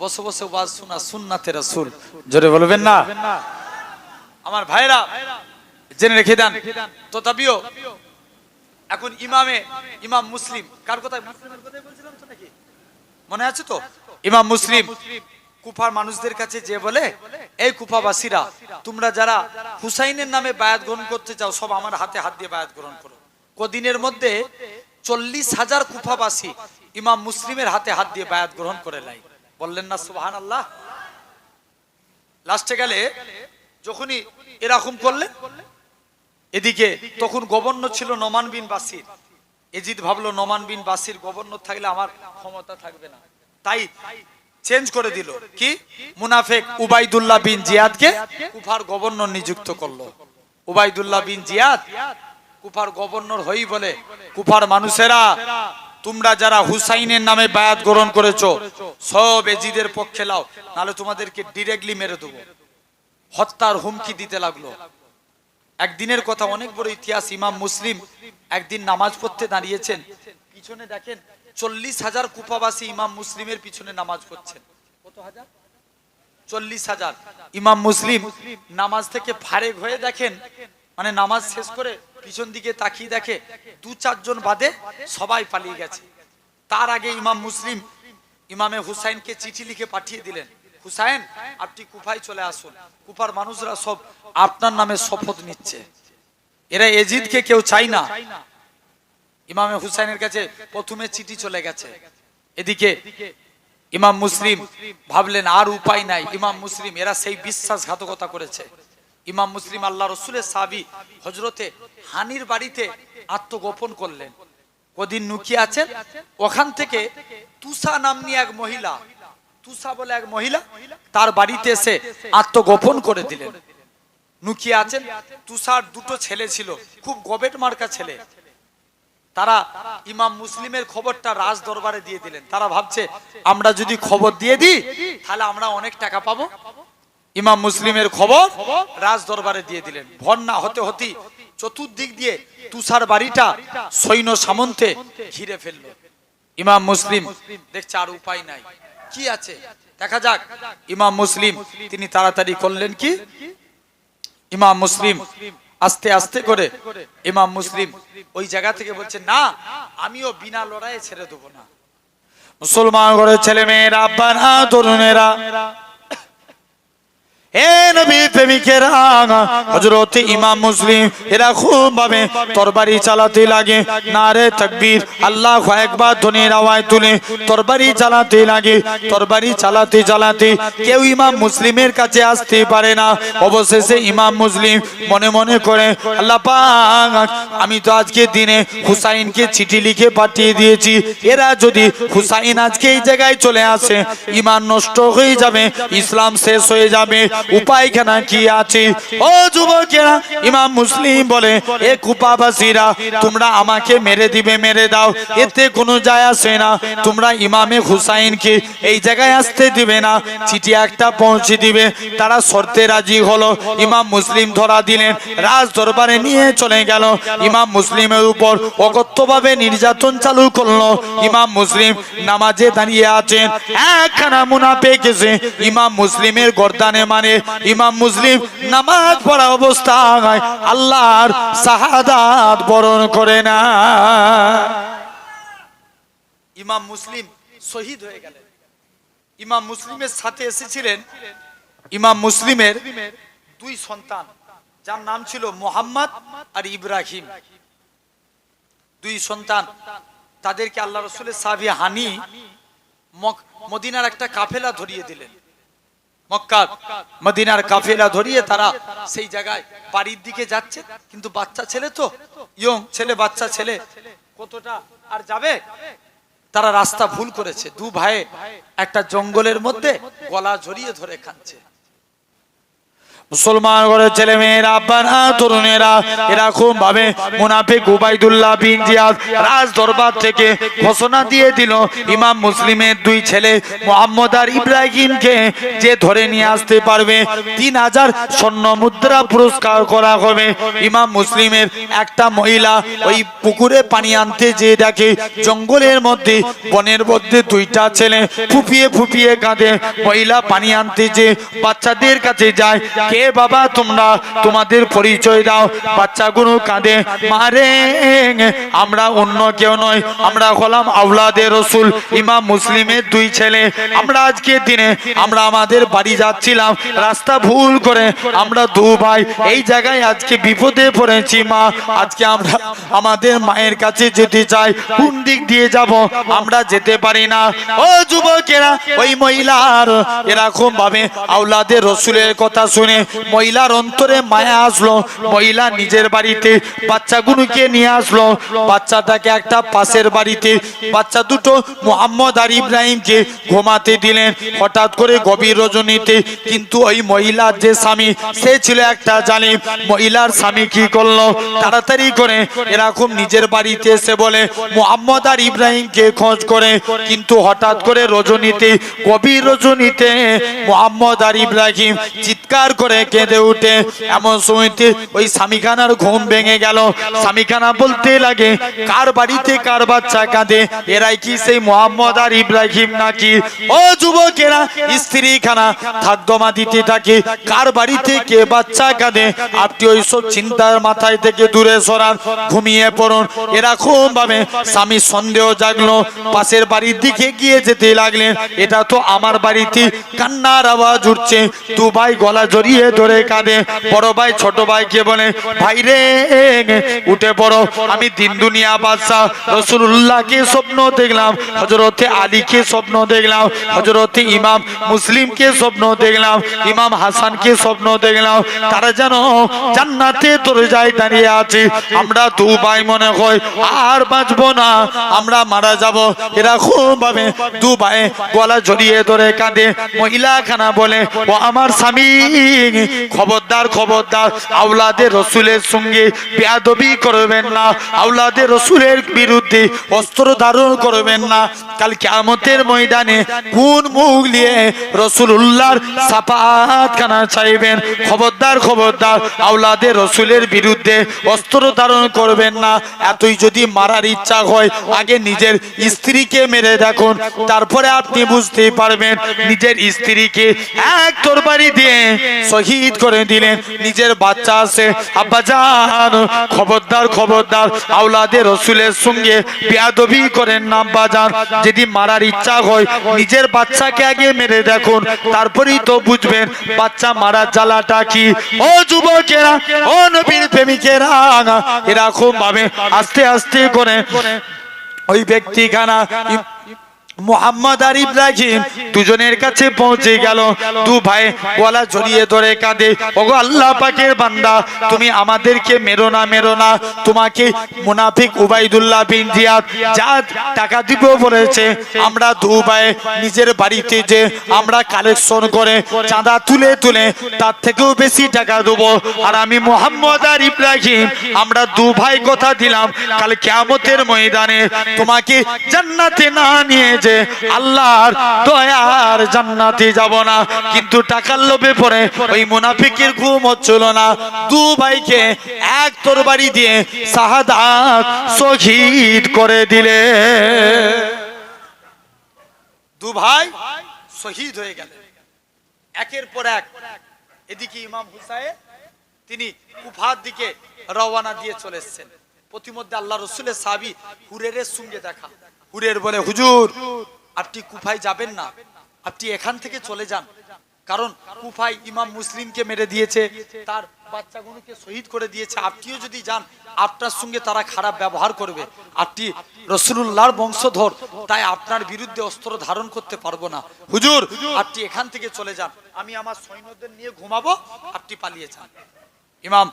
বসে বসে ওয়াজ শোনা সুন্নাতে রাসূল। জোরে বলবেন না? আমার ভাইরা জেনে রেখে দেন। তো তাবিও এখন ইমামে ইমাম মুসলিম কার কথা মুসলিমের কথাই বলছিলাম তো নাকি মনে আছে তো? ইমাম মুসলিম কুফার মানুষদের কাছে যে বলে এই কুফাবাসীরা তোমরা যারা হুসাইনের নামে বায়াত গ্রহণ করতে চাও সব আমার হাতে হাত দিয়ে বায়াত গ্রহণ করো। কদিনের মধ্যে চল্লিশ হাজার কুফাবাসী ইমাম মুসলিমের হাতে হাত দিয়ে বায়াত গ্রহণ করে লাই বললেন না সুবাহান আল্লাহ লাস্টে গেলে যখনই এরকম করলেন, এদিকে তখন গভর্নর ছিল নোমান বিন বাসির। এজিদ ভাবলো, নোমান বিন বাসির গভর্নর থাকলে আমার ক্ষমতা থাকবে না। তাই চেঞ্জ করে দিল। কি? মুনাফেক উবাইদুল্লাহ বিন জিয়াদকে কুফার গভর্নর নিযুক্ত করল। উবাইদুল্লাহ বিন জিয়াদ কুফার গভর্নর হই বলে কুফার মানুষেরা তোমরা যারা হুসাইনের নামে বায়াত গ্রহণ করেছ, সব এজিদের পক্ষে লাও, নাহলে তোমাদেরকে ডিরেক্টলি মেরে দেবো। হত্যার হুমকি দিতে লাগল। একদিনের কথা, অনেক বড় ইতিহাস, ইমাম মুসলিম একদিন নামাজ পড়তে দাঁড়িয়েছেন। পিছনে দেখেন, চল্লিশ হাজার কুপাবাসী ইমাম মুসলিমের পিছনে নামাজ পড়ছেন। কত হাজার? চল্লিশ হাজার। ইমাম মুসলিম নামাজ থেকে ফারেক হয়ে দেখেন মানে নামাজ শেষ করে পিছন দিকে তাকিয়ে দেখে দু চারজন বাদে সবাই পালিয়ে গেছে। তার আগে ইমাম মুসলিম ইমামে হুসাইনকে চিঠি লিখে পাঠিয়ে দিলেন। হুসাইন, আপনি কুফায় চলে আসুন। কুফার মানুষরা সব আপনার নামে শপথ নিচ্ছে। এরা এজিদকে কেউ চাই না। ইমামে হুসাইনের কাছে প্রথমে চিঠি চলে গেছে। এদিকে ইমাম মুসলিম ভাবলেন, আর উপায় নাই। ইমাম মুসলিম, এরা সেই বিশ্বাসঘাতকতা করেছে। ইমাম মুসলিম আল্লাহ রসুলের সাবি হজরতে হানির বাড়িতে আত্মগোপন করলেন। কদিন নুকিয়ে আছেন? ওখান থেকে তুষা নামনি এক মহিলা, তুষা বলে এক মহিলা, তার বাড়িতে এসে আত্মগোপন করে দিলেন। নুকিয়ে আছেন? তুষার দুটো ছেলে ছিল, খুব গবেট মার্কা ছেলে। তারা ইমাম মুসলিমের খবরটা রাজ দরবারে দিয়ে দিলেন। তারা ভাবছে, আমরা যদি খবর দিয়ে দিই, তাহলে আমরা অনেক টাকা পাবো। ইমাম মুসলিমের খবর রাজ দরবারে দিয়ে দিলেন। ভন্না হতে হতে চতুর্দিক দিয়ে তুষার বাড়িটা সৈন্য সামন্তে ঘিরে ফেলল। ইমাম মুসলিম দেখছে আর উপায় নাই। কি আছে? দেখা যাক। ইমাম মুসলিম, তিনি তাড়াতাড়ি করলেন কি? ইমাম মুসলিম আস্তে আস্তে করে ইমাম মুসলিম ওই জায়গা থেকে বলছে, না, আমিও বিনা লড়াইয়ে ছেড়ে দেবো না। মুসলমান ঘরের ছেলে মেয়েরা আব্বারা তরুণেরা ইমাম মুসলিম তরবারি চালাতে লাগে। আল্লাহ তুলে তরবারি চালাতে লাগে। তরবারি চালাতে চালাতে কেউ মুসলিমের কাছে আসতে পারে না। অবশেষে ইমাম মুসলিম মনে মনে করে, আল্লাহ আমি তো আজকে দিনে হুসাইনকে চিঠি লিখে পাঠিয়ে দিয়েছি। এরা যদি হুসাইন আজকে এই জায়গায় চলে আসে, ইমান নষ্ট হয়ে যাবে, ইসলাম শেষ হয়ে যাবে। উপায়খানা কি আছে? ও যুবকেরা, ইমাম মুসলিম বলে, এ কুপাবাসীরা, তোমরা আমাকে মেরে দিবে, মেরে দাও। এতে কোনো যায় আসে না। তোমরা ইমামে হুসাইনকে এই জায়গায় আসতে দিবে না। চিঠি একটা পৌঁছে দিবে। তারা শর্তে রাজি হলো। ইমাম মুসলিম ধরা দিলেন। রাজ দরবারে নিয়ে চলে গেল। ইমাম মুসলিমের উপর অগত্যভাবে নির্যাতন চালু করল। ইমাম মুসলিম নামাজে দাঁড়িয়ে আছেন। একখানা মুনাফেক গেছে ইমাম মুসলিমের গর্দানে মানে ইমাম মুসলিম নামাজ পড়া অবস্থায় আল্লাহর শাহাদাত বরণ করে না। ইমাম মুসলিম শহীদ হয়ে গেলেন। ইমাম মুসলিমের সাথে এসেছিলেন। ইমাম মুসলিমের দুই সন্তান, যার নাম ছিল মোহাম্মদ আর ইব্রাহিম। দুই সন্তান, তাদেরকে আল্লাহ রসুলের সাহাবি হানি মদিনার একটা কাফেলা ধরিয়ে দিলেন। মদিনার কাফেলা ধরিয়ে তারা সেই জায়গায় বাড়ির দিকে যাচ্ছে। কিন্তু বাচ্চা ছেলে তো, ইয়ং ছেলে, বাচ্চা ছেলে, কতটা আর যাবে? তারা রাস্তা ভুল করেছে। দু ভাই একটা জঙ্গলের মধ্যে গলা জড়িয়ে ধরে খাচ্ছে মুসলমান ঘরের ছেলে মেয়েরা আব্বারা তরুণেরা এরকম ভাবে মুনাফিক উবাইদুল্লাহ বিন জিয়াদ রাজ দরবার থেকে ঘোষণা দিয়ে দিল, ইমাম মুসলিমের দুই ছেলে মোহাম্মদ আর ইব্রাহিমকে যে ধরে নিয়ে আসতে পারবে, তিন হাজার স্বর্ণ মুদ্রা পুরস্কার করা হবে। ইমাম মুসলিমের একটা মহিলা ওই পুকুরে পানি আনতে যে দেখে জঙ্গলের মধ্যে, বনের মধ্যে দুইটা ছেলে ফুপিয়ে ফুপিয়ে কাঁদে। মহিলা পানি আনতে যে বাচ্চাদের কাছে যায়, কে বাবা, তোমরা তোমাদের পরিচয় দাও। বাচ্চাগুলো কাঁদে, মারে, আমরা অন্য কেউ নয় আমরা হলাম আউলাদের রসুল, ইমাম মুসলিমের দুই ছেলে। আমরা আজকে দিনে, আমরা আমাদের বাড়ি যাচ্ছিলাম, রাস্তা ভুল করে আমরা দু ভাই। এই জায়গায় আজকে বিপদে পড়েছি, মা। আজকে আমরা আমাদের মায়ের কাছে যেতে চাই, কোন দিক দিয়ে যাব? আমরা যেতে পারি না। ও যুবকেরা, ওই মহিলার এরকম ভাবে আউলাদের রসুলের কথা শুনে মহিলার অন্তরে মায়া আসলো, মহিলা নিজের বাড়িতে বাচ্চাগুলোকে নিয়ে আসলো। বাচ্চাটাকে একটা পাশের বাড়িতে, বাচ্চা দুটো মোহাম্মদ আর ইব্রাহিমকে ঘুমাতে দিলেন। হঠাৎ করে গভীর রজনীতে কিন্তু ওই মহিলার যে স্বামী, সে ছিল একটা জালিম। মহিলার স্বামী কি করল? তাড়াতাড়ি করে এরকম নিজের বাড়িতে এসে বলে, মোহাম্মদ আর ইব্রাহিমকে খোঁজ করে। কিন্তু হঠাৎ করে রজনীতে, গভীর রজনীতে মোহাম্মদ আর ইব্রাহিম চিৎকার করে কেঁদে উঠে। এমন সময়তে ওই স্বামীখানার ঘুম ভেঙে গেল। স্বামীখানা বলতে লাগে, কার বাড়িতে কার বাচ্চা কাঁদে? এরাই কি সেই মোহাম্মদ আর ইব্রাহিম নাকি? ও যুবকেরা স্ত্রী খানা থাকদমা দিতে থাকে। কার বাড়িতে কে বাচ্চা কাঁদে? আপনি ওই সব চিন্তার মাথায় থেকে দূরে সরান, ঘুমিয়ে পড়ুন। এরকম ভাবে স্বামী সন্দেহ জাগলো। পাশের বাড়ির দিকে গিয়ে যেতে লাগলেন, এটা তো আমার বাড়িতে কান্নার আওয়াজ উঠছে। দু ভাই গলা জড়িয়ে ধরে কাঁদে। বড় ভাই, ছোট ভাইকে বলে, ভাই রে, উঠে পড়ো। আমি দিন দুনিয়া বাদশাহ। রসুল্লাহকে স্বপ্ন দেখলাম হজরতে আলীকে স্বপ্ন দেখলাম হজরতে ইমাম মুসলিমকে স্বপ্ন দেখলাম, ইমাম হাসানকে স্বপ্ন দেখলাম। তারা যেন জান্নাতে তোর যায় দাঁড়িয়ে আছে। আমরা দু ভাই মনে হয় আর বাঁচবো না। আমরা মারা যাব এরকম ভাবে দু ভাই গলা জড়িয়ে ধরে কাঁদে। মহিলা খানা বলে, ও আমার স্বামী খবরদার খবরদার। আউলাদের রসুলের সঙ্গে বেয়াদবি করবেন না। আউলাদের রসুলের বিরুদ্ধে অস্ত্র ধারণ করবেন না। কাল কেমতের ময়দানে কোন মুখ নিয়ে রসুল উল্লাহর সাপাত খানা চাইবেন? খবরদার খবরদার। আউলাদের রসুলের বিরুদ্ধে অস্ত্র ধারণ করবেন না। এতই যদি মারার ইচ্ছা হয়, আগে নিজের স্ত্রীকে মেরে দেখুন। তারপরে আপনি বুঝতে পারবেন, নিজের স্ত্রীকে এক তরবারি দিয়ে শহীদ করে দিলেন নিজের বাচ্চা আছে। আব্বা জান, খবরদার খবরদার। আউলাদের রসুলের সঙ্গে বেয়াদবি করেন না, আব্বা জান। যদি মারার ইচ্ছা হয়, নিজের বাচ্চাকে আগে মেরে দেখুন। তারপরেই তো বুঝবেন, বাচ্চা মারার জ্বালাটা কি। ও যুবকেরা, ও নবীর প্রেমিকেরা এরকম ভাবে আস্তে আস্তে করে ওই ব্যক্তিখানা মোহাম্মদ আর ইব্রাহিম দুজনের কাছে পৌঁছে গেল। দু ভাই গলা জড়িয়ে ধরে কাঁদে। ওগো আল্লাহ পাকের বান্দা, তুমি আমাদেরকে মেরো না মেরো না। তোমাকে মুনাফিক উবাইদুল্লাহ বিন জিয়াদ যা টাকা দিব বলেছে। আমরা দু ভাই নিজের বাড়িতে যে আমরা কালেকশন করে চাঁদা তুলে তুলে তার থেকেও বেশি টাকা দেবো। আর আমি মোহাম্মদ আর ইব্রাহিম, আমরা দু ভাই কথা দিলাম, কাল কেয়ামতের ময়দানে তোমাকে জান্নাতে না নিয়ে যে আল্লাহর দয়ার জান্নাতে যাব না। কিন্তু টাকার লোভে পড়ে ওই মুনাফিকের ঘুম হচ্ছিল না। দু ভাইকে এক তরবারি দিয়ে শাহাদাত শহীদ করে দিলে। দু ভাই শহীদ হয়ে গেল। একের পর এক এদিকে ইমাম হুসাইন, তিনি কুফার দিকে রওয়ানা দিয়ে চলে এসেছেন। প্রতিমধ্যে আল্লাহ রসুলের সাবি হুরের সঙ্গে দেখা। হুরের বলে, হুজুর, আপনি কুফায় যাবেন না। আপনি এখান থেকে চলে যান। কারণ কুফাই ইমাম মুসলিমকে মেরে দিয়েছে, তার বাচ্চাগুলোকে শহীদ করে দিয়েছে। আপনিও যদি যান, আপনার সঙ্গে তারা খারাপ ব্যবহার করবে। আপনি রসুল্লাহর বংশধর, তাই আপনার বিরুদ্ধে অস্ত্র ধারণ করতে পারব না। হুজুর, আপনি এখান থেকে চলে যান। আমি আমার সৈন্যদের নিয়ে ঘুমাবো, আপনি পালিয়ে যান। ইমাম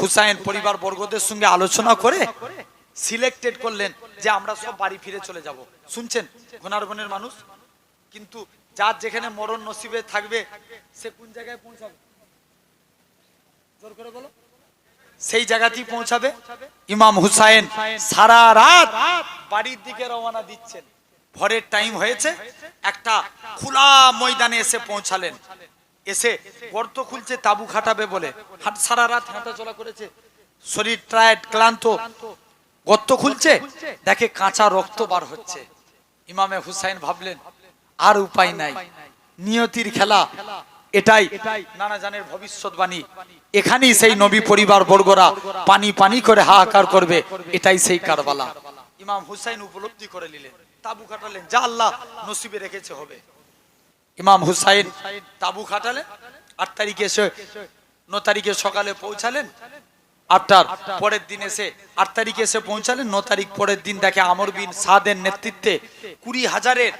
হুসাইন পরিবার বর্গদের সঙ্গে আলোচনা করে সিলেক্টেড করলেন যে আমরা সব বাড়ি ফিরে চলে যাব। শুনছেন? ঘনার বনের মানুষ? কিন্তু যার যেখানে মরণ নসিবে থাকবে, সে কোন জায়গায় পৌঁছাবে? জোর করে বলো। সেই জায়গাতেই পৌঁছাবে ইমাম হুসাইন। সারা রাত বাড়ির দিকে রওনা দিচ্ছেন। ভরের টাইম হয়েছে। একটা খোলা ময়দানে এসে পৌঁছালেন। এসে গর্ত খুলছে, তাবু খাটাবে বলে। সারা রাত হাঁটা চলা করেছে। শরীর টায়ার্ড ক্লান্ত। গর্ত খুলছে? দেখে কাঁচা রক্ত বার হচ্ছে। ইমামে হুসাইন ভাবলেন, আর উপায় নাই। নিয়তির খেলা। এটাই নানা জানের ভবিষ্যৎবাণী। এখানেই সেই নবী পরিবার বর্গরা পানি পানি করে হাহাকার করবে। এটাই সেই কারবালা। ইমাম হুসাইন উপলব্ধি করে নিলেন। তাবু খাটালেন। যা আল্লাহ নসিবে রেখেছে হবে। ইমাম হুসাইন তাবু খাটালেন। আট তারিখে এসে ন তারিখে সকালে পৌঁছালেন। আটটার পরের দিন এসে আট তারিখে এসে পৌঁছালেন, ন তারিখ পরের দিন দেখে আমর বিন সাদের নেতৃত্বে কুড়ি হাজারের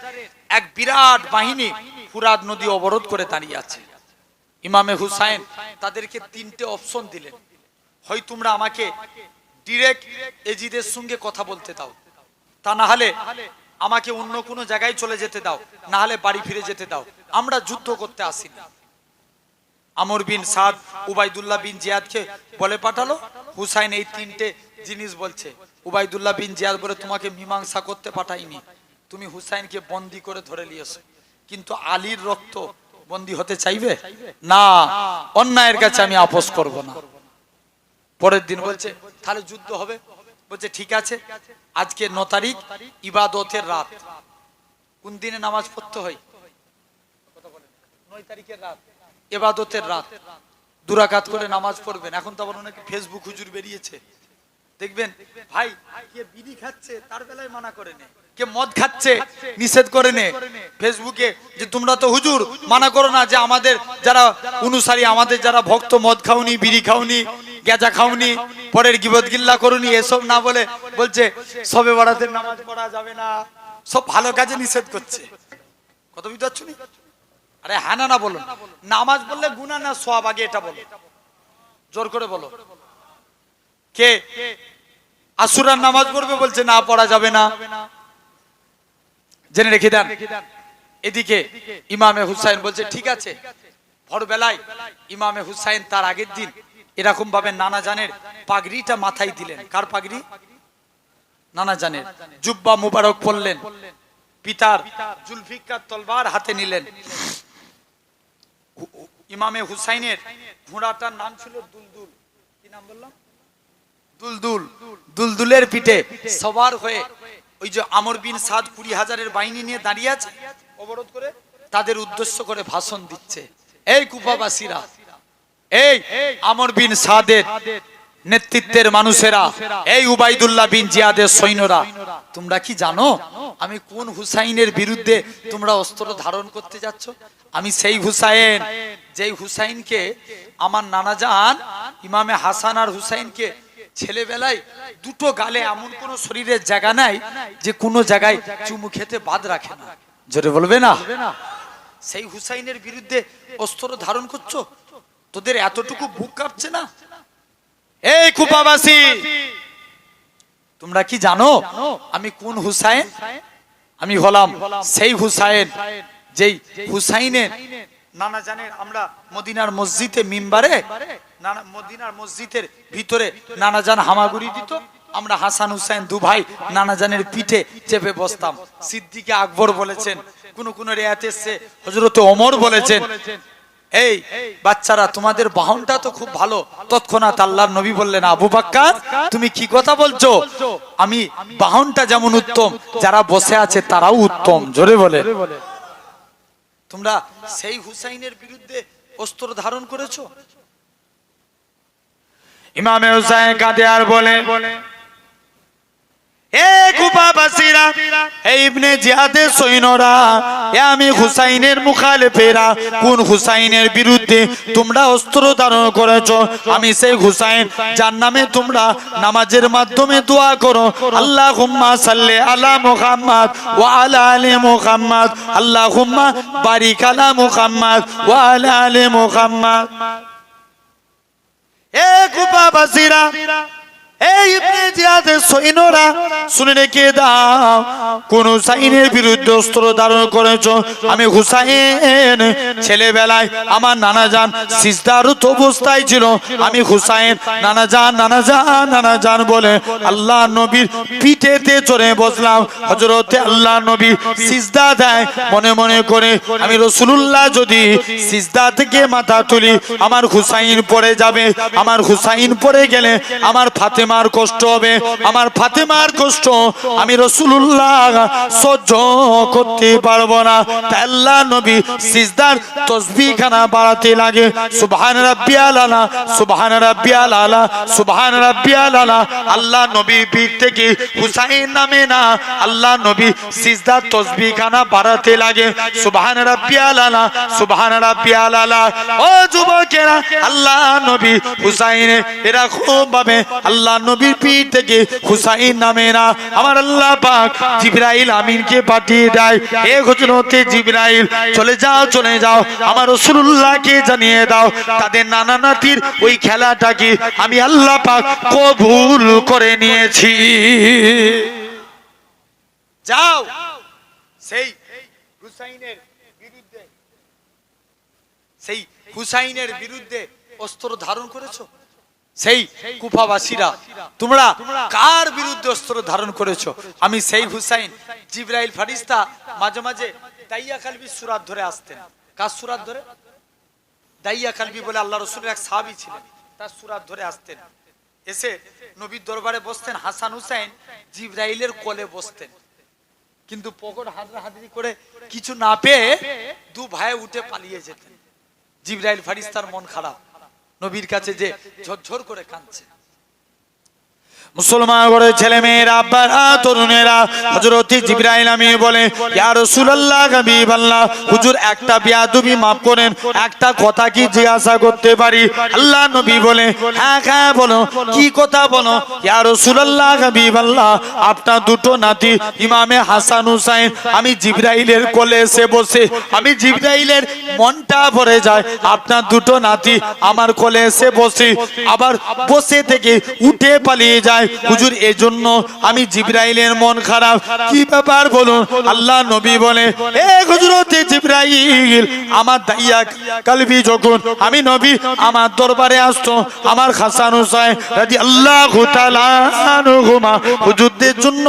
এক বিরাট বাহিনী ফুরাদ নদী অবরোধ করে দাঁড়িয়ে আছে। ইমামে হুসাইন তাদেরকে তিনটে অপশন দিলেন। হয় তোমরা আমাকে ডিরেক্ট এজিদের সঙ্গে কথা বলতে দাও, তা না হলে আমাকে অন্য কোনো জায়গায় চলে যেতে দাও, না হলে বাড়ি ফিরে যেতে দাও। আমরা যুদ্ধ করতে আসিনি। আমর বিন সাদ, উবাইদুল্লাহ বিন জিয়াদকে বলে পাঠালো। হুসাইন এই তিনটে জিনিস বলছে, উবাইদুল্লাহ বিন জিয়াদ বলে, তোমাকে মীমাংসা করতে পাঠাইনি। তুমি হুসাইনকে বন্দি করে ধরে নিয়েছো। কিন্তু আলীর রক্ত বন্দি হতে চাইবে? না, অন্যায়ের কাছে আমি আপোষ করব না। পরের দিন বলছে, তাহলে যুদ্ধ হবে? বলছে, ঠিক আছে। আজকে ন তারিখ, ইবাদতের রাত। কোন দিনে নামাজ পড়তে হয়? নয় তারিখের রাত। এবাদতের রাত। দুরাকাত করে নামাজ পড়বেন। এখন তো আবার অনেকে ফেসবুক হুজুর বেরিয়েছে। দেখবেন, ভাই, কে বিড়ি খাচ্ছে, তার বেলায় মানা করে নে। কে মদ খাচ্ছে, নিষেধ করে নে। ফেসবুকে যে তোমরা তো হুজুর, মানা করো না যে আমাদের যারা অনুসারী, আমাদের যারা ভক্ত, মদ খাওনি, বিড়ি খাওনি গেজা খাওনি, পরের গিবত গিল্লা করুনি, এসব না বলে বলছে, সবে বড়াতে নামাজ পড়া যাবে না। সব ভালো কাজে নিষেধ করছে। কত বুঝতে পারছ? আরে হ্যাঁ না না বলুন। নামাজ বললে গুনা না সব আগে এটা বলো জোর করে বলো। কে? আসুরার নামাজ পড়বে বলছে না পড়া যাবে না। জেনে রেখে দেন। এদিকে ইমামে হুসাইন বলছে ঠিক আছে। ভোরবেলায় ইমামে হুসাইন তার আগের দিন এরকম ভাবে নানা জানের পাগড়িটা মাথায় দিলেন। কার পাগড়ি? নানা জানের। জুব্বা মুবারক পড়লেন পিতার। জুলফিকার তলবার হাতে নিলেন। ইমামে হুসাইনের ঘোড়াটার নাম ছিল দুলদুল। কি নাম বললাম? দুলদুল। দুলদুলের পিঠে সবার হয়ে ওই যে আমর বিন সাদ কুড়ি হাজারের বাহিনী নিয়ে দাঁড়িয়ে আছে, অবরোধ করে তাদের উদ্দেশ্য করে ভাষণ দিচ্ছে। এই কুপাবাসীরা এই আমর বিন সাদের নেতৃত্বের মানুষেরা, এই উবাইদুল্লাহ বিন জিয়াদের সৈন্যরা, তোমরা কি জানো? আমি কোন হুসাইনের বিরুদ্ধে তোমরা অস্ত্র ধারণ করতে যাচ্ছ? আমি সেই হুসাইন, যেই হুসাইনকে আমার নানা জান, ইমামে হাসান আর হুসাইনকে ছেলেবেলায় দুটো গালে এমন কোন শরীরের জায়গা নাই যে কোনো জায়গায় চুমু খেতে বাদ রাখে না। জোরে বলবে না? সেই হুসাইনের বিরুদ্ধে অস্ত্র ধারণ করছ? তোদের এতটুকু বুক কাঁপছে না? এই কুপাবাসী তোমরা কি জানো? আমি কোন হুসাইন? আমি হলাম সেই হুসাইন যেই হুসাইনের নানা জানের আমরা মদিনার মসজিদে মিম্বারে নানা মদিনার মসজিদের ভিতরে নানা জান হামাগুড়ি দিত। আমরা হাসান হুসাইন দু ভাই নানা জানের পিঠে চেপে বসতাম। সিদ্দিকে আকবর বলেছেন কোন কোন রেয়াত এসছে হজরত ওমর বলেছেন এই, বাচ্চারা, তোমাদের বাহনটা তো খুব ভালো। তৎক্ষণাৎ আল্লাহর নবী বললেন, আবু বাক্কার, তুমি কি কথা বলছো? আমি, বাহনটা যেমন উত্তম, যারা বসে আছে তারাও উত্তম। জোরে বলে। তোমরা সেই হুসাইনের বিরুদ্ধে অস্ত্র ধারণ করেছ? ইমামে হুসাইন কাঁদে আর বলে এ কুপাবাসীরা এ ইবনে জিয়াদের সৈন্যরা, এ আমি হুসাইনের মুখালেফেরা, কোন হুসাইনের বিরুদ্ধে তোমরা অস্ত্র ধারণ করেছ? আমি সেই হুসাইন, যার নামে তোমরা নামাজের মাধ্যমে দোয়া করো। আল্লাহ হুম্মা সাল্লে আলা মুহাম্মদ ওয়া আলা আলি মুহাম্মদ। আল্লাহ হুম্মা বারিক আলা মুহাম্মদ ওয়া আলা আলি মুহাম্মদ। এ কুপাবাসীরা এই আল্লাহ নবীর পিঠেতে চড়ে বসলাম। হজরতে আল্লাহ নবী সিজদা দেয়। মনে মনে করে আমি রসুল্লাহ যদি সিজদা থেকে মাথা তুলি, আমার হুসাইন পড়ে যাবে। আমার হুসাইন পড়ে গেলে আমার ফাতেমার কষ্ট হবে। আমার ফাতেমার কষ্ট আমি রসুল্লাহ সহ্য করতে পারব না। আল্লাহ নবী সিজদার তসবিহ খানা বাড়াতে লাগে। সুবহান রাব্বিয়াল আলা সুবহান রাব্বিয়াল আলা সুবহান রাব্বিয়াল আলা আল্লাহ নবীর পীর থেকে হুসাইন নামে না, আল্লাহ নবী সিজদার তসবিহ খানা বাড়াতে লাগে। সুবহান রাব্বিয়াল আলা সুবহান রাব্বিয়াল আলা ও যুবকেরা, আল্লাহ নবী হুসাইনে এরকম ভাবে আল্লাহ নবীর পীর থেকে হুসাইন নামে না। আমার আল্লাহ পাক জিবরাইল আমিনকে পাঠিয়ে দেয়। এ ঘটনাতে জিবরাইল, চলে যাও চলে যাও। আমার রসুল্লাহকে জানিয়ে দাও। তাদের নানা নাতির ওই খেলাটাকে আমি আল্লাহ পাক কবুল করে নিয়েছি। যাও। সেই হুসাইনের বিরুদ্ধে, সেই হুসাইনের বিরুদ্ধে অস্ত্র ধারণ করেছ? সেই কুফাবাসীরা, তোমরা কার বিরুদ্ধে অস্ত্র ধারণ করেছ? আমি সেই হুসাইন, জিব্রাইল ফারিস্তা, মাঝে মাঝে দাইয়া কালবি সুরাত ধরে আসতেন। কার সুরাত ধরে? দাইয়া কালবি বলে আল্লাহ রসুলের এক সাহাবী ছিলেন, তার সুরাত ধরে আসতেন। এসে নবীর দরবারে বসতেন, হাসান হুসাইন জিব্রাইলের কোলে বসতেন। কিন্তু পকট হাজরা হাজরি করে কিছু না পেয়ে দু ভাই উঠে পালিয়ে যেতেন। জিব্রাইল ফারিস্তার মন খারাপ। নবীর কাছে যে ঝরঝর করে কাঁদছে। মুসলমান করে ছেলে মেয়েরা আব্বারা তরুণেরা, হযরত জিবরাইল আমি বলে ইয়া রাসূলুল্লাহ হাবিবাল্লাহ হুজুর, একটা বিয়াদবি maaf করেন, একটা কথা কি জিজ্ঞাসা করতে পারি? আল্লাহ নবী বলে হ্যাঁ হ্যাঁ বলো, কি কথা বলো? ইয়া রাসূলুল্লাহ হাবিবাল্লাহ আপনার দুটো নাতি, ইমামে হাসান হুসাইন, আমি জিবরাইলের কোলে এসে বসে, আমি জিবরাইলের মনটা ভরে যায়, আপনার দুটো নাতি আমার কোলে এসে বসে, আবার বসে থেকে উঠে পালিয়ে যায়। হুজুর, এজন্য আমি জিব্রাইলের মন খারাপ। কি ব্যাপার বলুন? আল্লাহ নবী বলে, এ হুজুরতে জিব্রাইল, আমার দাইয়া কালবি যখন আমি নবী, আমার দরবারে আসতো, আমার হাসান হুসাইন রাজি আল্লাহ হুমা হুজুরদের জন্য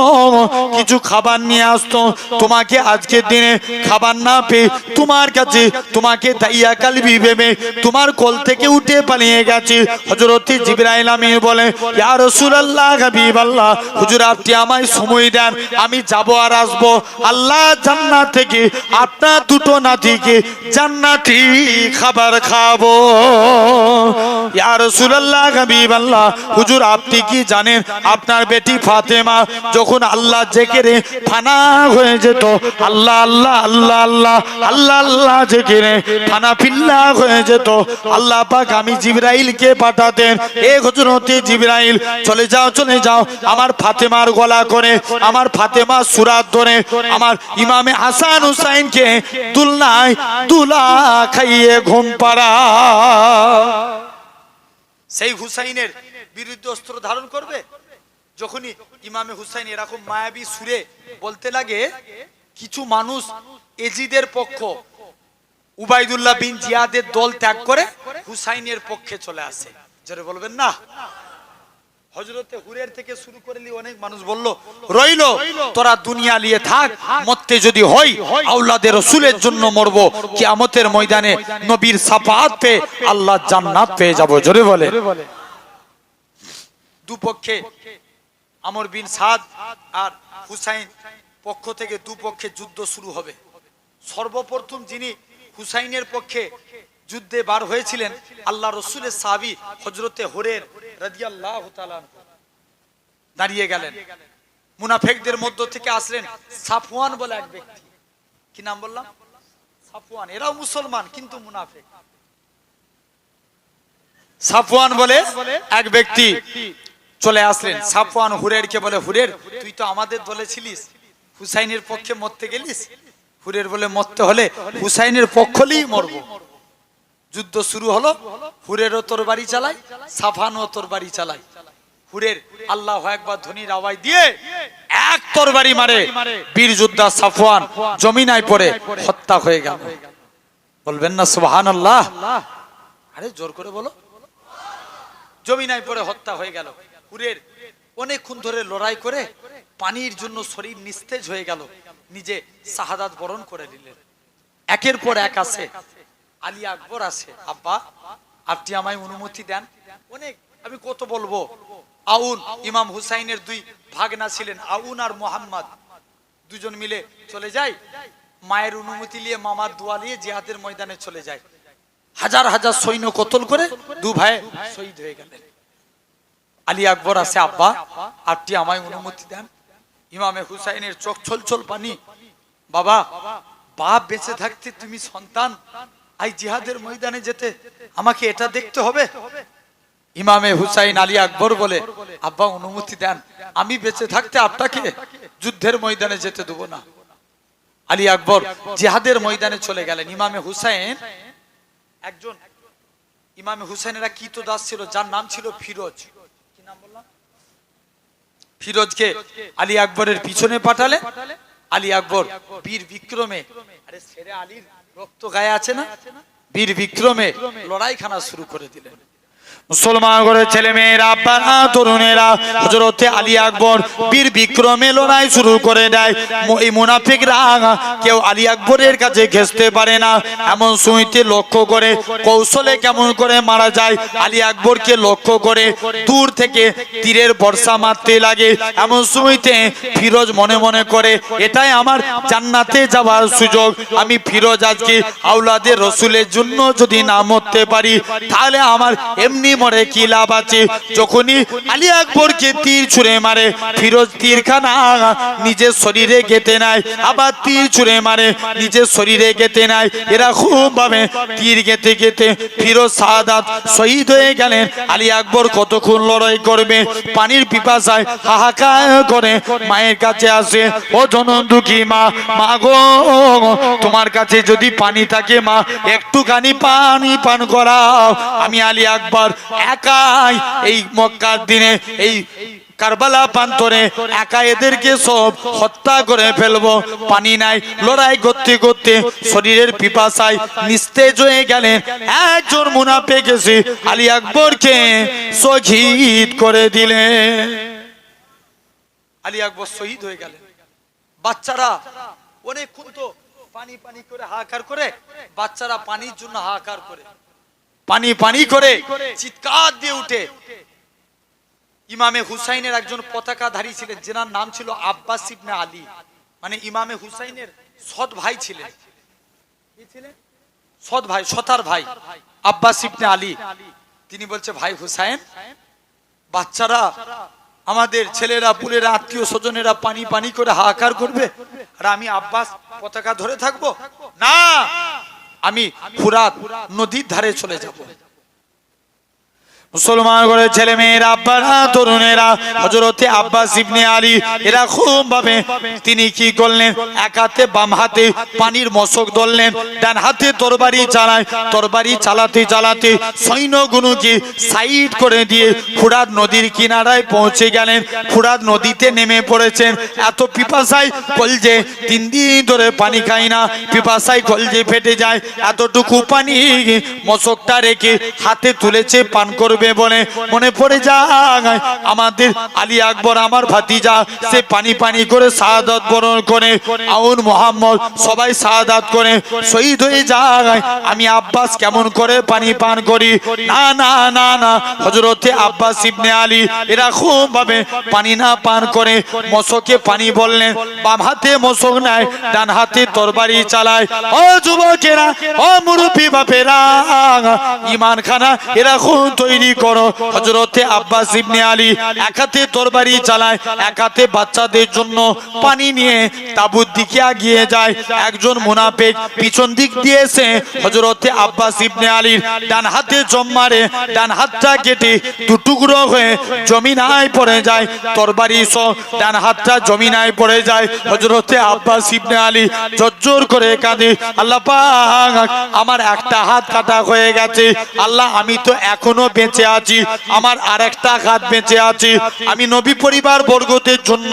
কিছু খাবার নিয়ে আসতো। তোমাকে আজকের দিনে খাবার না পেয়ে তোমার কাছে, তোমাকে দাইয়া কালবি ভেবে তোমার কোল থেকে উঠে পালিয়ে গেছে। হজরতি জিব্রাইল আমিন বলে, ইয়া রাসূলুল্লাহ হাবিবাল্লাহ হুজুর, আপনি আমায় সময় দেন, আমি যাব আর আসব। আল্লাহ, জান্নাত থেকে আপনার দুটো নাতিকে জান্নাতি খাবার খাব। ইয়া রাসূলুল্লাহ হাবিবাল্লাহ হুজুর, আপনি কি জানেন, আপনার বেটি ফাতেমা যখন আল্লাহ জেকেরে ফানা হয়ে যেত, আল্লাহ আল্লাহ আল্লাহ আল্লাহ আল্লাহ আল্লাহ জেকেরে ফানা ফিল্লা হয়ে যেত, আল্লাহ পাক আমি জিবরাইলকে পাঠাতেন। এ হজরতে জিবরাইল, চলে যাও চলে যাও। আমার ফাতেমার গলা করে আমার ফাতেমা সুরাত ধরে আমার ইমামে হাসান হুসাইনকে তুলনায় তুলা খাইয়ে ঘুম পাড়া। সেই হুসাইনের বিরুদ্ধে অস্ত্র ধারণ করবে? যখনই ইমামে হুসাইন এরকম মায়াবী সুরে বলতে লাগে, কিছু মানুষ এজিদের পক্ষ উবাইদুল্লাহ বিন জিয়াদের দল ত্যাগ করে হুসাইনের পক্ষে চলে আসে। জোরে বলবেন না? হজরতে হুরের থেকে শুরু করলি অনেক মানুষ বলল রইল তোরা দুনিয়া নিয়ে থাক মরতে যদি হই আউলাদের রসুলের জন্য মরব। কিয়ামতের ময়দানে নবীর সাফাত পেয়ে আল্লাহ জান্নাত পেয়ে যাব। জোরে বলে। দুপক্ষে আমর বিন সাদ আর হুসাইন পক্ষ থেকে দুপক্ষে যুদ্ধ শুরু হবে। সর্বপ্রথম যিনি হুসাইনের পক্ষে যুদ্ধে বার হয়েছিলেন আল্লাহ রসুলের সাহাবি হজরতে হরের দাঁড়িয়ে গেলেন। মুনাফেকদের মধ্য থেকে আসলেন সাফওয়ান বলে এক ব্যক্তি। কি নাম বললাম? সাফওয়ান। এরাও মুসলমান, কিন্তু মুনাফেক। সাফওয়ান বলে এক ব্যক্তি চলে আসলেন। সাফওয়ান হুরেরকে বলে, হুরের, তুই তো আমাদের দলে ছিলিস। হুসাইনের পক্ষে মরতে গেলিস? হুরের বলে, মরতে হলে হুসাইনের পক্ষলেই মরবো। যুদ্ধ শুরু হলো, হুরেরও তোর বাড়ি চালাই, সাফানও তোর বাড়ি চালাই। হুরের আল্লাহ একবার ধনির আওয়াজ দিয়ে এক তরবারি মারে, বীর যোদ্ধা সাফওয়ান জমিনায় পড়ে হত্যা হয়ে গেল। বলবেন না সুবহান আল্লাহ আরে, জোর করে বলো। জমিনায় পড়ে হত্যা হয়ে গেল। হুরের অনেকক্ষণ ধরে লড়াই করে পানির জন্য শরীর নিস্তেজ হয়ে গেল। নিজে শাহাদাত বরণ করে নিলেন। একের পর এক আছে আলী আকবর আছে। আব্বা, আপনি আমায় অনুমতি দেন। অনেক, আমি কত বলব? আউন, ইমাম হুসাইনের দুই ভাগনা ছিলেন, আউন আর মোহাম্মদ। দুজন মিলে চলে যায়। মায়ের অনুমতি নিয়ে, মামার দোয়া নিয়ে জিহাদের ময়দানে চলে যায়। হাজার হাজার সৈন্য কতল করে দু ভাই শহীদ হয়ে গেলেন। আলী আকবর আছে, আব্বা, আপনি আমায় অনুমতি দেন। ইমামে হুসাইনের চোখ ছল ছল পানি। বাবা, বাপ বেঁচে থাকতে তুমি সন্তান। আই জিহাদের ময়দানে যেতে আমাকে এটা দেখতে হবে। ইমামে হুসাইন আলী আকবর বলে, আব্বা, অনুমতি দেন। আমি বেঁচে থাকতে আপনাকে যুদ্ধের ময়দানে যেতে দেবো না। আলী আকবর জিহাদের ময়দানে চলে গেলেন। ইমামে হুসাইন, একজন ইমামে হুসাইনেরা কিত দাস ছিল, যার নাম ছিল ফিরোজ। কি নাম বললাম? ফিরোজকে আলী আকবরের পিছনে পাঠালে। আলী আকবর বীর বিক্রমে, আরে ছেড়ে আলীর রক্ত গায়ে আছে না? বীর বিক্রমে লড়াইখানা শুরু করে দিলেন। মুসলমান করে ছেলে মেয়েরা আব্বারা তরুণেরা হজরতে আলী আকবর, বীর বিক্রমে লড়াই শুরু করে দেয়। এই মুনাফিকরা কেউ আলী আকবরের কাছে ঘেসতে পারে না। এমন সুইতে লক্ষ্য করে, কৌশলে কেমন করে মারা যায়, আলী আকবরকে লক্ষ্য করে দূর থেকে তীরের বর্ষা মারতে লাগে। এমন সুইতে ফিরোজ মনে মনে করে, এটাই আমার জান্নাতে যাওয়ার সুযোগ। আমি ফিরোজ আজকে আউলাদের রসুলের জন্য যদি না মরতে পারি, তাহলে আমার এমনি মরে কি লাভ আছে? যখনই আলী আকবরকে তীর ছুঁড়ে মারে, ফিরোজ তীরখানা নিজের শরীরে গেতে নেয়, আবার তীর ছুঁড়ে মারে, নিজের শরীরে গেতে নেয়। এরা খুব ভাবে তীর গেতে গেতে ফিরোজ সাদাত শহীদ হয়ে গেলেন। আলী আকবর কতক্ষণ লড়াই করবে? পানির পিপাসায় হাহাকার করে মায়ের কাছে আসে, ও জনন দুঃখী মা মা গো, তোমার কাছে যদি পানি থাকে মা, একটুখানি পানি পান করাও। আমি আলী আকবর একাই এই মক্কার দিনে, এই কারবালা প্রান্তরে একা এদেরকে সব হত্যা করে ফেলব। পানি নাই, লড়াই করতে করতে শরীরের নিস্তেজ হয়ে গেলেন। একজন মুনাফে গেছে আলী আকবরকে শহীদ করে দিলেন। আলী আকবর শহীদ হয়ে গেলেন। বাচ্চারা তো পানি পানি করে হাহাকার করে, বাচ্চারা পানির জন্য হাহাকার করে। পানি পানি করে চিৎকার দিয়ে উঠে। ইমামে হুসাইনের একজন পতাকাধারী ছিলেন, যেনার নাম ছিল আব্বাস ইবনে আলী। মানে ইমামে হুসাইনের সৎ ভাই ছিলেন? সৎ ভাই, সতার ভাই, আব্বাস ইবনে আলী। তিনি বলছে, ভাই হুসাইন, বাচ্চারা আমাদের ছেলেরা, পুলেরা, আত্মীয় স্বজনেরা পানি পানি করে হাহাকার করবে। আর আমি আব্বাস পতাকা ধরে থাকব? না আমি ফুরাত নদীর ধারে চলে যাব। মুসলমান করে ছেলে মেয়েরা, আব্বারা, তরুণেরা হজরতে আব্বাস ইবনে আলী, এরা খুব ভাবে। তিনি কি করলেন? এক হাতে বাম হাতে পানির মশক ধরলেন, ডান হাতে তরবারি চালায়, তরবারি চালাতে চালাতে সৈন্যগুলোকে সাইড করে দিয়ে ফুরাত নদীর কিনারায় পৌঁছে গেলেন। ফুরাত নদীতে নেমে পড়েছেন। এত পিপাসায় কলজে তিন দিন ধরে পানি খাই না, পিপাসায় কলজে ফেটে যায়। এতটুকু পানি মশকটা রেখে হাতে তুলেছে পান করবে। বলে মনে পড়ে যায়। আমাদের আলী আকবর, আমার ভাতিজা, সে পানি পানি করে শাহাদাত বরণ করে, আউন মোহাম্মদ সবাই শাহাদাত করে শহীদ হয়ে যায়। আমি আব্বাস কেমন করে পানি পান করি? না না না না হজরতে আব্বাস ইবনে আলী এরা খুব ভাবে পানি না পান করে, মশকে পানি বললেন বাম হাতে মশক নেয়, ডান হাতে তরবারি চালায়। ও যুবকেরা, ও মুরুবি বাপেরা ইমান খানা এরা খুন করো। হজরতে আব্বাস ইবনে আলী এক হাতে তরবারি চালায়, এক হাতে বাচ্চাদের জন্য পানি নিয়ে তাবুর দিকে এগিয়ে যায়। একজন মুনাফেক পিছন দিক দিয়ে এসে হজরতে আব্বাস ইবনে আলীর ডান হাতে জম মারে, ডান হাতটা কেটে দু টুকরো হয়ে জমিনায় পড়ে যায়, তরবারি সহ ডান হাতটা জমিনায় পড়ে যায়। হজরতে আব্বাস ইবনে আলী জজ্জর করে কাঁদে, আল্লাহ আমার একটা হাত কাটা হয়ে গেছে। আল্লাহ, আমি তো এখনও বেঁচে বেঁচে আছি, আমার আর একটা হাত বেঁচে আছে। আমি নবী পরিবার বর্গদের জন্য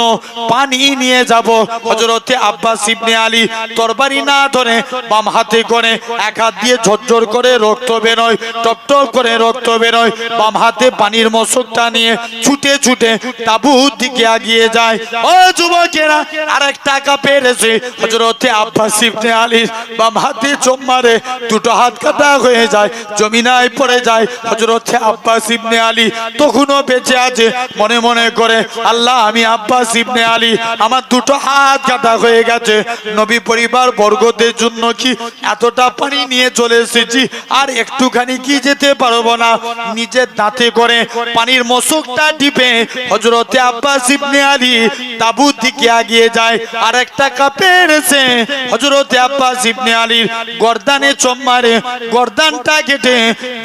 পানি নিয়ে যাব। হজরতে আব্বাস ইবনে আলী তরবারি না ধরে বাম হাতে করে এক হাত দিয়ে ঝরঝর করে রক্ত বেরোয়, টপ টপ করে রক্ত বেরোয়। বাম হাতে পানির মশকটা নিয়ে ছুটে ছুটে তাবুর দিকে আগিয়ে যায়। ও যুবকেরা আর এক টাকা পেরেছে। হজরতে আব্বাস ইবনে আলী বাম হাতে চোম মারে দুটো হাত কাটা হয়ে যায়, জমিনায় পড়ে যায়। হজরতে আব্বাস ইবনে আলী তখনও বেঁচে আছে। মনে মনে করে, আল্লাহ, আমি আব্বাস ইবনে আলী, আমার দুটো হাত কাটা হয়ে গেছে। নবী পরিবার বর্গদের জন্য কি এতটা পানি নিয়ে চলে এসেছি? আর একটুখানি কি যেতে পারব না? নিজের দাঁতে করে পানির মশকটা টিপে হজরতে আব্বাস ইবনে আলী তাবুর দিকে আগিয়ে যায়। আর একটা কাপের এসে হজরতে আব্বাস ইবনে আলীর গর্দানে চম মারে গর্দানটা কেটে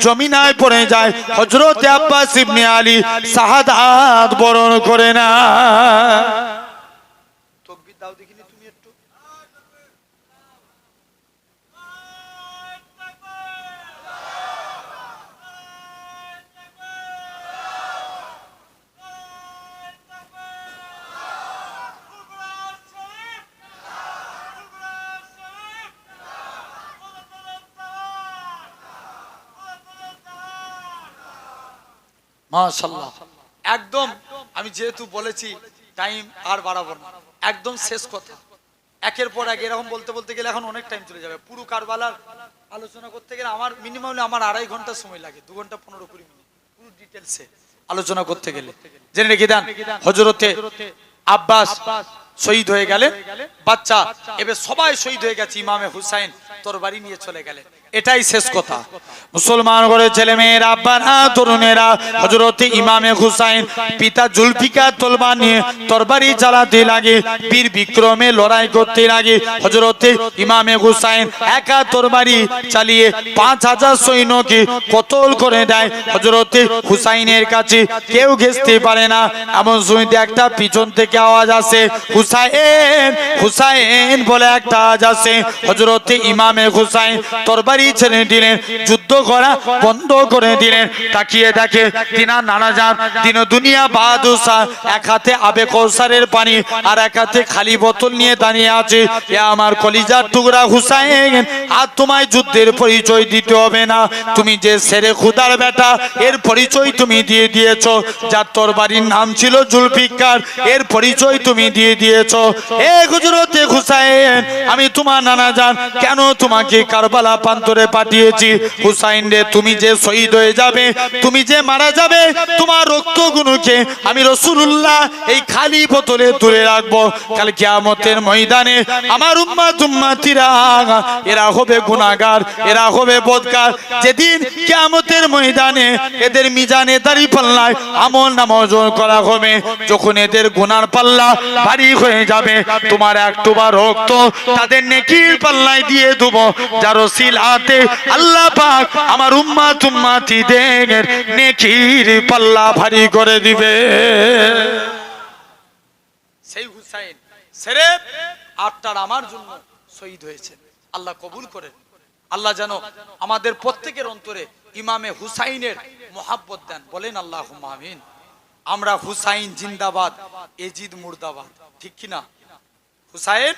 জমিনায় পড়ে যায়। হজরতে আব্বাস ইবনে আলী শাহাদাত বরণ করে না। একদম, আমি যেহেতু বলেছি টাইম আর বাড়াবো না। একদম শেষ কথা। একের পর এক এরকম বলতে বলতে গেলে এখন অনেক টাইম চলে যাবে। পুরো কারবালার আলোচনা করতে গেলে আমার মিনিমাম আমার আড়াই ঘণ্টা সময় লাগে, দু ঘণ্টা পনেরো কুড়ি মিনিট। পুরো ডিটেলসে আলোচনা করতে গেলে। জেনে রেখে দেন হজরতে আব্বাস শহীদ হয়ে গেলে, বাচ্চা, এবার সবাই শহীদ হয়ে গেছে, ইমামে হুসাইন তোর বাড়ি নিয়ে চলে গেলে। এটাই শেষ কথা। মুসলমান করে ছেলে মেয়েরা আব্বারা, তরুণেরা হজরতে ইমামে হুসাইন, পিতা জুলফিকা তলবার নিয়ে তরবারি চালাতে লাগে, বীর বিক্রমে লড়াই করতে লাগে। হজরতে ইমামে হুসাইন একা তরবারি চালিয়ে পাঁচ হাজার সৈন্যকে কতল করে দেয়। হজরত হুসাইনের কাছে কেউ ঘেসতে পারে না। এমন শুনতে একটা পিছন থেকে আওয়াজ আসে, হুসাইন হুসাইন বলে একটা আওয়াজ আসে। হজরতে ইমামে হুসাইন তরবারি ছেড়ে দিলেন, যুদ্ধ করা, বন্ধ করে দিলেন। তাকিয়ে দেখে নানা যান দিন দুনিয়া বাহাদুর এক হাতে আবে কৌসারের পানি আর এক হাতে খালি বোতল নিয়ে দাঁড়িয়ে আছে। এ আমার কলিজার টুকরা হুসাইন, আর তোমায় যুদ্ধের পরিচয় দিতে হবে না। তুমি যে সেরে খুদার বেটা, এর পরিচয় তুমি দিয়ে দিয়েছ। যার তোর বাড়ির নাম ছিল জুলফিকার, এর পরিচয় তুমি দিয়ে দিয়েছ। এ গুজরতে হুসাইন, আমি তোমার নানা যান কেন তোমাকে কারবালা প্রান্তরে পাঠিয়েছি, হুসাইন রে, তুমি যে শহীদ হয়ে যাবে, তুমি যে মারা যাবে, তোমার রক্তগুলোকে আমি রসুল্লাহ এই খালি বোতলে তুলে রাখব। কাল কিয়ামতের ময়দানে আমার উম্মা তুম্মাতিরা এরা হবে গুনাগার এরা হবে বদকার যেদিন কিয়ামতের ময়দানে এদের মিজানে দাড়ি পাল্লায় আমল নাম করা হবে, যখন এদের গুনার পাল্লা ভারী হয়ে যাবে, তোমার একটুবার রক্ত তাদের নেকির পাল্লায় দিয়ে দেবো। যার রসিল হাতে আল্লাহ পাক আমার উম্মা তুম্মাতিদের নেকির পাল্লা ভারী করে দিবে। সেই হুসাইন সেরে আপনার আমার জন্য শহীদ হয়েছে। আল্লাহ কবুল করেন। আল্লাহ যেন আমাদের প্রত্যেকের অন্তরে ইমামে হুসাইনের মোহাব্বত দেন। বলেন আল্লাহ আমিন। আমরা হুসাইন জিন্দাবাদ, এজিদ মুর্দাবাদ। ঠিক কি না হুসাইন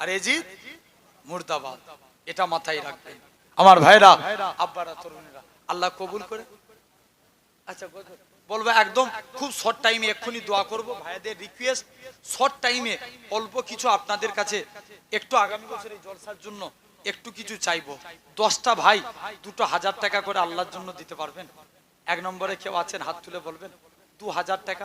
আর এজিদ মুর্দাবাদ। এটা মাথায় রাখবেন। আমার ভাইরা আব্বারা তরুণীরা আল্লাহ কবুল করে। আচ্ছা বলব একদম খুব শর্ট টাইমে এক্ষুনি দোয়া করব। ভাইদের রিকোয়েস্ট শর্ট টাইমে অল্প কিছু আপনাদের কাছে একটু আগামী বছর এই জলসার জন্য একটু কিছু চাইব। দশটা ভাই দুটো হাজার টাকা করে আল্লাহর জন্য দিতে পারবেন। এক নম্বরে কেউ আছেন হাত তুলে বলবেন দু হাজার টাকা।